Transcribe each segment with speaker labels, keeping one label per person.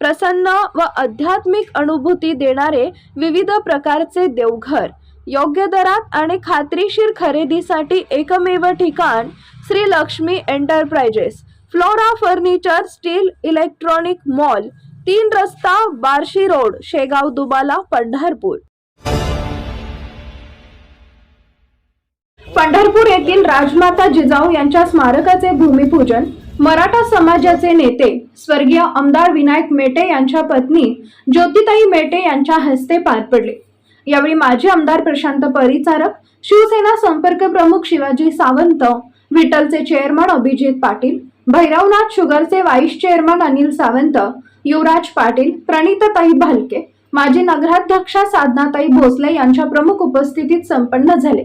Speaker 1: प्रसन्न व आध्यात्मिक अनुभूती देणारे विविध प्रकारचे देवघर. योग्य दरात आणि खात्रीशीर खरेदीसाठी एकमेव ठिकाण Shri Lakshmi enterprises. Flora furniture steel electronic mall तीन रस्ता बार्शी रोड शेगाव दुबाला पंढरपूर. पंढरपूर येथील राजमाता जिजाऊ यांच्या स्मारकाचे भूमिपूजन मराठा समाजाचे नेते स्वर्गीय आमदार विनायक मेटे यांच्या पत्नी ज्योतिताई मेटे यांच्या हस्ते पार पडले. यावेळी माजी आमदार प्रशांत परिचारक शिवसेना संपर्क प्रमुख शिवाजी सावंत विठ्ठलचे चेअरमन अभिजित पाटील भैरवनाथ शुगरचे व्हाईस चेअरमन अनिल सावंत युवराज पाटील प्रणितताई भालके माजी नगराध्यक्षा साधनाताई भोसले यांच्या प्रमुख उपस्थितीत संपन्न झाले.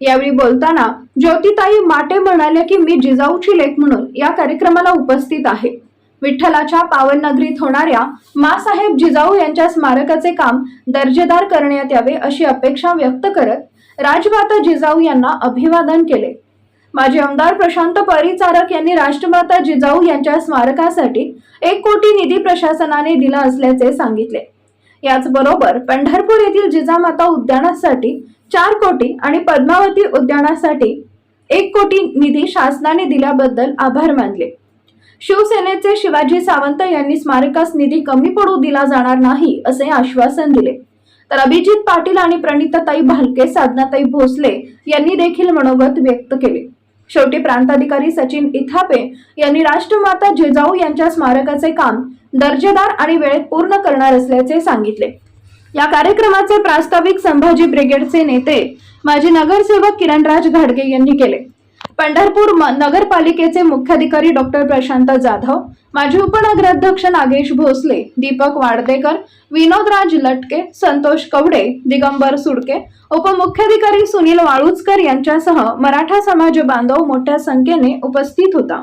Speaker 1: यावेळी बोलताना ज्योतिताई माटे म्हणाले की मी जिजाऊची लेख म्हणून या कार्यक्रमाला उपस्थित आहे. विठ्ठलाच्या पावन नगरीत होणाऱ्या मासाहेब जिजाऊ यांच्या स्मारकाचे काम दर्जेदार करण्यात यावे अशी अपेक्षा व्यक्त करत राजमाता जिजाऊ यांना अभिवादन केले. माजी आमदार प्रशांत परिचारक यांनी राष्ट्रमाता जिजाऊ यांच्या स्मारकासाठी एक कोटी निधी प्रशासनाने दिला असल्याचे सांगितले. याचबरोबर पंढरपूर येथील जिजामाता उद्यानासाठी चार कोटी आणि पद्मावती उद्यानासाठी एक कोटी निधी शासनाने दिल्याबद्दल आभार मानले. शिवसेनेचे शिवाजी सावंत यांनी स्मारकास निधी कमी पडू दिला जाणार नाही असे आश्वासन दिले. तर अभिजित पाटील आणि प्रणिताताई भालके साधनाताई भोसले यांनी देखील मनोगत व्यक्त केले. शेवटी प्रांताधिकारी सचिन इथापे यांनी राष्ट्रमाता जिजाऊ यांच्या स्मारकाचे काम दर्जेदार आणि वेळेत पूर्ण करणार असल्याचे सांगितले. या कार्यक्रमाचे प्रास्ताविक संभाजी ब्रिगेडचे नेते माजी नगरसेवक किरणराज घाडगे यांनी केले. पंढरपूर म- नगरपालिकेचे मुख्याधिकारी डॉक्टर प्रशांत जाधव माजी उपनगराध्यक्ष नागेश भोसले दीपक वाडदेकर विनोदराज लटके संतोष कवडे दिगंबर सुडके उपमुख्याधिकारी सुनील वाळुचकर यांच्यासह मराठा समाज बांधव मोठ्या संख्येने उपस्थित होता.